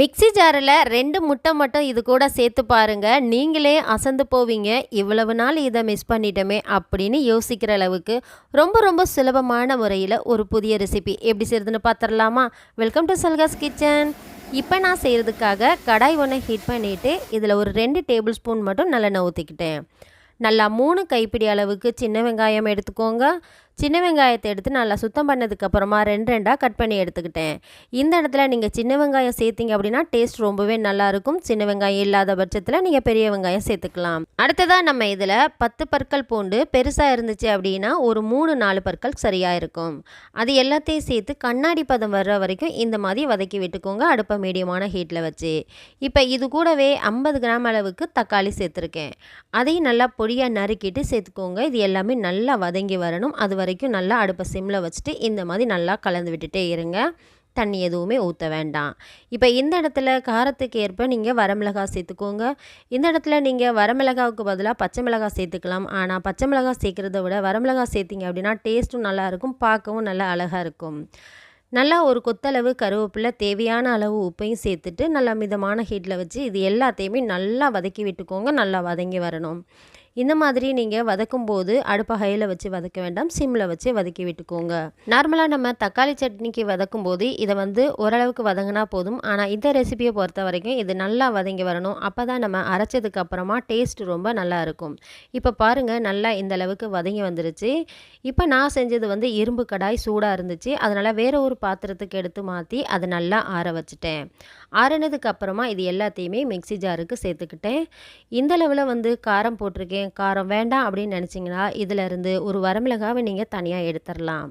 Mixie ஜாரில் ரெண்டு முட்டை மட்டும் இது கூட சேர்த்து பாருங்கள் நீங்களே அசந்து போவீங்க. இவ்வளவு நாள் இதை மிஸ் பண்ணிட்டோமே அப்படின்னு யோசிக்கிற அளவுக்கு ரொம்ப ரொம்ப சுலபமான முறையில் ஒரு புதிய ரெசிபி எப்படி செய்யறதுன்னு பார்த்துடலாமா? வெல்கம் டு சல்காஸ் கிச்சன் இப்போ நான் செய்கிறதுக்காக கடாய் ஒன்று ஹீட் பண்ணிவிட்டு இதில் ஒரு ரெண்டு டேபிள் ஸ்பூன் மட்டும் நல்லெண்ணெய் ஊற்றிக்கிட்டேன். நல்லா மூணு கைப்பிடி அளவுக்கு சின்ன வெங்காயம் எடுத்துக்கோங்க. சின்ன வெங்காயத்தை எடுத்து நல்லா சுத்தம் பண்ணதுக்கப்புறமா ரெண்டு ரெண்டாக கட் பண்ணி எடுத்துக்கிட்டேன். இந்த இடத்துல நீங்கள் சின்ன வெங்காயம் சேர்த்திங்க அப்படின்னா டேஸ்ட் ரொம்பவே நல்லாயிருக்கும் சின்ன வெங்காயம் இல்லாத பட்சத்தில் நீங்கள் பெரிய வெங்காயம் சேர்த்துக்கலாம். அடுத்ததாக நம்ம இதில் பத்து பற்கள் பூண்டு பெருசாக இருந்துச்சு அப்படின்னா ஒரு மூணு நாலு பற்கள் சரியாக இருக்கும். அது எல்லாத்தையும் சேர்த்து கண்ணாடி பதம் வர்ற வரைக்கும் இந்த மாதிரி வதக்கி விட்டுக்கோங்க. அடுப்பை மீடியமான ஹீட்டில் வச்சு. இப்போ இது கூடவே ஐம்பது கிராம் அளவுக்கு தக்காளி சேர்த்துருக்கேன். அதையும் நல்லா பொடியாக நறுக்கிட்டு சேர்த்துக்கோங்க. இது எல்லாமே நல்லா வதங்கி வரணும். அது வரைக்கும் நல்லா அடுப்பை சிம்மில் வச்சுட்டு இந்த மாதிரி நல்லா கலந்து விட்டுட்டே இருங்க. தண்ணி எதுவுமே ஊற்ற வேண்டாம். இப்போ இந்த இடத்துல காரத்துக்கு ஏற்ப நீங்கள் வரமிளகாய் சேர்த்துக்கோங்க. இந்த இடத்துல நீங்கள் வரமிளகாவுக்கு பதிலாக பச்சை மிளகாய் சேர்த்துக்கலாம். ஆனால் பச்சை மிளகாய் சேர்க்குறத விட வரமிளகாய் சேர்த்திங்க அப்படின்னா டேஸ்ட்டும் நல்லாயிருக்கும் பார்க்கவும் நல்லா அழகாக இருக்கும். நல்லா ஒரு கொத்தளவு கருவேப்பிலை தேவையான அளவு உப்பையும் சேர்த்துட்டு நல்லா மிதமான ஹீட்டில் வச்சு இது எல்லாத்தையுமே நல்லா வதக்கி விட்டுக்கோங்க. நல்லா வதங்கி வரணும். இந்த மாதிரி நீங்கள் வதக்கும் போது அடுப்பை ஹையில் வச்சு வதக்க வேண்டாம் சிம்மில் வச்சு வதக்கி விட்டுக்கோங்க. நார்மலாக நம்ம தக்காளி சட்னிக்கு வதக்கும் போது இதை வந்து ஓரளவுக்கு வதங்கினா போதும். ஆனால் இந்த ரெசிபியை பொறுத்த வரைக்கும் இது நல்லா வதங்கி வரணும். அப்போ தான் நம்ம அரைச்சதுக்கு அப்புறமா டேஸ்ட் ரொம்ப நல்லா இருக்கும். இப்போ பாருங்கள் நல்லா இந்த அளவுக்கு வதங்கி வந்துருச்சு. இப்போ நான் செஞ்சது வந்து இரும்பு கடாய் சூடாக இருந்துச்சு. அதனால் வேறு ஒரு பாத்திரத்துக்கு எடுத்து மாற்றி அதை நல்லா ஆற வச்சுட்டேன். ஆறினதுக்கு அப்புறமா இது எல்லாத்தையுமே மிக்சி ஜாருக்கு சேர்த்துக்கிட்டேன். இந்த அளவில் வந்து காரம் போட்டிருக்கேன். காரம் வேண்டாம் அப்படின்னு நினச்சிங்கன்னா இதிலேருந்து ஒரு வரமிளகாவை நீங்கள் தனியாக எடுத்துடலாம்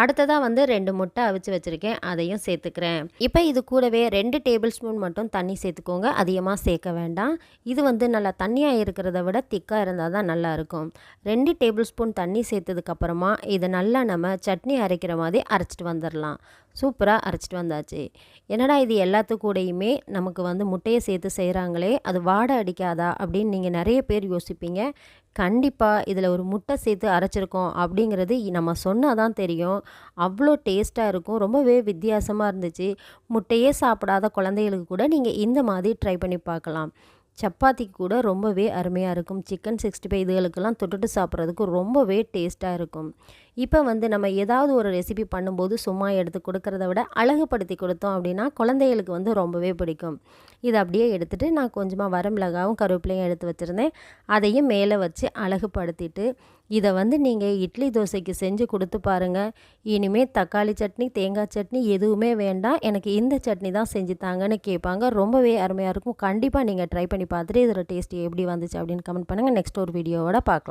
அடுத்ததாக வந்து ரெண்டு முட்டை அவிச்சு வச்சுருக்கேன் அதையும் சேர்த்துக்கிறேன். இப்போ இது கூடவே ரெண்டு டேபிள் ஸ்பூன் மட்டும் தண்ணி சேர்த்துக்கோங்க அதிகமாக சேர்க்க வேண்டாம். இது வந்து நல்லா தண்ணியாக இருக்கிறத விட திக்காக இருந்தால் தான் நல்லாயிருக்கும் ரெண்டு டேபிள் ஸ்பூன் தண்ணி சேர்த்ததுக்கப்புறமா இதை நல்லா நம்ம சட்னி அரைக்கிற மாதிரி அரைச்சிட்டு வந்துடலாம் சூப்பராக அரைச்சிட்டு வந்தாச்சு. என்னடா இது எல்லாத்து கூடயுமே நமக்கு வந்து முட்டையை சேர்த்து செய்கிறாங்களே அது வாடை அடிக்காதா அப்படின்னு நீங்கள் நிறைய பேர் யோசிப்பீங்க. கண்டிப்பாக இதில் ஒரு முட்டை சேர்த்து அரைச்சிருக்கோம் அப்படிங்கிறது நம்ம சொன்னால் தான் தெரியும். அவ்வளோ டேஸ்ட்டாக இருக்கும். ரொம்பவே வித்தியாசமாக இருந்துச்சு. முட்டையே சாப்பிடாத குழந்தைகளுக்கு கூட நீங்கள் இந்த மாதிரி ட்ரை பண்ணி பார்க்கலாம். சப்பாத்திக்கு கூட ரொம்பவே அருமையாக இருக்கும். சிக்கன் சிக்ஸ்டி ஃபைவ் இதுகளுக்கெல்லாம் தொட்டுட்டு சாப்பிட்றதுக்கு ரொம்பவே டேஸ்ட்டாக இருக்கும். இப்போ வந்து நம்ம ஏதாவது ஒரு ரெசிபி பண்ணும்போது சும்மா எடுத்து கொடுக்கறத விட அழகுபடுத்தி கொடுத்தோம் அப்படின்னா குழந்தைகளுக்கு வந்து ரொம்பவே பிடிக்கும். இதை அப்படியே எடுத்துகிட்டு நான் கொஞ்சமாக வரமிளகாவும் கருவேப்பிலையும் எடுத்து வச்சுருந்தேன். அதையும் மேலே வச்சு அழகுபடுத்திட்டு இதை வந்து நீங்கள் இட்லி தோசைக்கு செஞ்சு கொடுத்து பாருங்கள் இனிமேல் தக்காளி சட்னி தேங்காய் சட்னி எதுவுமே வேண்டாம். எனக்கு இந்த சட்னி தான் செஞ்சு தாங்கன்னு கேட்பாங்க. ரொம்பவே அருமையாக இருக்கும். கண்டிப்பாக நீங்கள் ட்ரை பண்ணி பார்த்துட்டு இதோட டேஸ்ட் எப்படி வந்துச்சு அப்படின்னு கமெண்ட் பண்ணுங்கள் நெக்ஸ்ட் ஒரு வீடியோவோட பார்க்கலாம்.